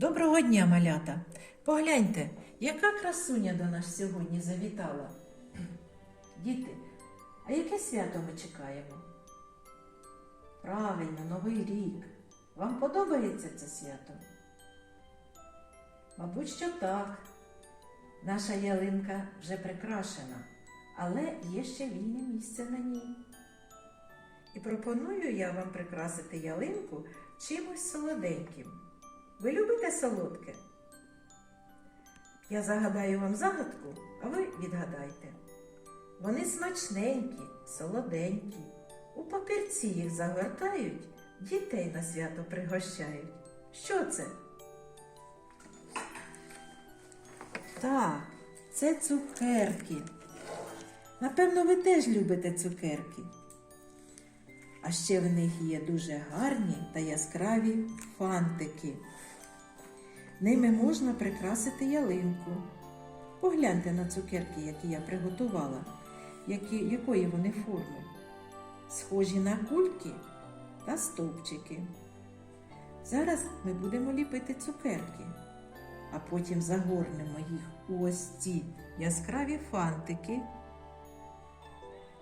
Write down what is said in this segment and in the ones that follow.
Доброго дня, малята! Погляньте, яка красуня до нас сьогодні завітала. Діти, а яке свято ми чекаємо? Правильно, Новий рік. Вам подобається це свято? Мабуть, що так. Наша ялинка вже прикрашена, але є ще вільне місце на ній. І пропоную я вам прикрасити ялинку чимось солоденьким. Ви любите солодке? Я загадаю вам загадку, а ви відгадайте. Вони смачненькі, солоденькі. У папірці їх загортають, дітей на свято пригощають. Що це? Так, це цукерки. Напевно, ви теж любите цукерки. А ще в них є дуже гарні та яскраві фантики. Ними можна прикрасити ялинку. Погляньте на цукерки, які я приготувала, які, якої вони форми. Схожі на кульки та стовпчики. Зараз ми будемо ліпити цукерки, а потім загорнемо їх у ось ці яскраві фантики.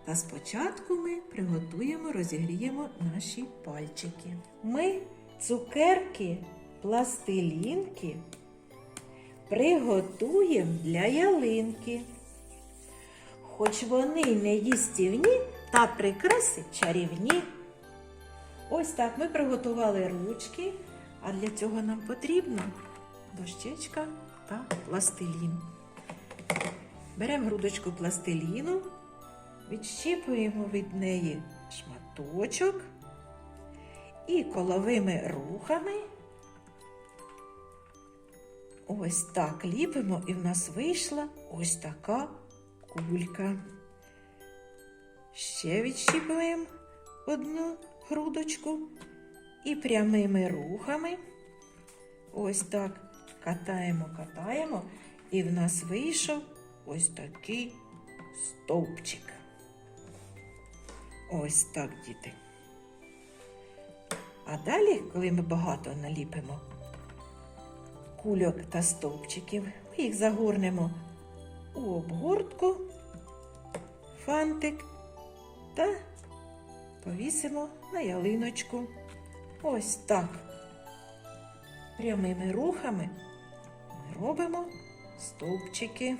Та спочатку ми приготуємо, розігріємо наші пальчики. Ми цукерки, пластилінки приготуємо для ялинки. Хоч вони не їстівні, та прикраси чарівні. Ось так ми приготували ручки, а для цього нам потрібно дощечка та пластилін. Беремо грудочку пластиліну, відщіпуємо від неї шматочок і коловими рухами ось так ліпимо, і в нас вийшла ось така кулька. Ще відщіпуємо одну грудочку і прямими рухами ось так катаємо, катаємо, і в нас вийшов ось такий стовпчик. Ось так, діти. А далі, коли ми багато наліпимо кульок та стовпчиків, ми їх загорнемо у обгортку, фантик та повісимо на ялиночку. Ось так. Прямими рухами ми робимо стовпчики.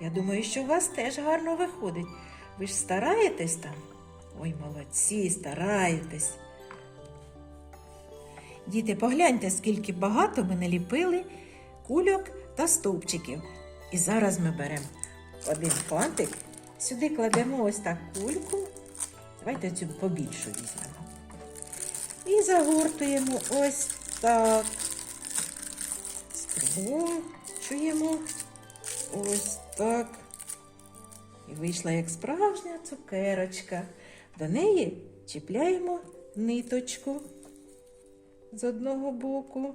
Я думаю, що у вас теж гарно виходить. Ви ж стараєтесь там? Ой, молодці, стараєтесь. Діти, погляньте, скільки багато ми наліпили кульок та стовпчиків. І зараз ми беремо один фантик, сюди кладемо ось так кульку. Давайте цю побільшу візьмемо. І загортуємо ось так. Скручуємо ось так. І вийшла як справжня цукерочка. До неї чіпляємо ниточку з одного боку,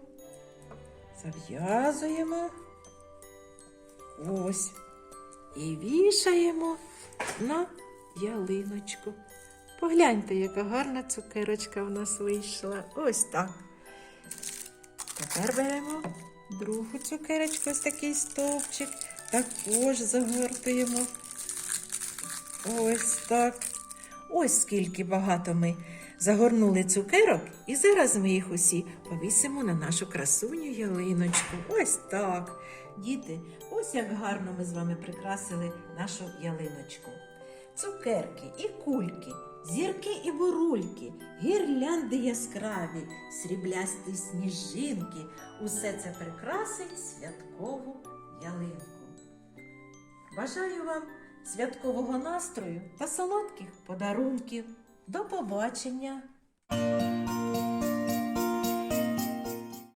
зав'язуємо ось і вішаємо на ялиночку. Погляньте, яка гарна цукерочка в нас вийшла. Ось так. Тепер беремо другу цукерочку, ось такий стовпчик. Також загортуємо. Ось так. Ось скільки багато ми загорнули цукерок, і зараз ми їх усі повісимо на нашу красуню ялиночку. Ось так. Діти, ось як гарно ми з вами прикрасили нашу ялиночку. Цукерки і кульки, зірки і бурульки, гірлянди яскраві, сріблясті сніжинки. Усе це прикрасить святкову ялинку. Бажаю вам святкового настрою та солодких подарунків. До побачення!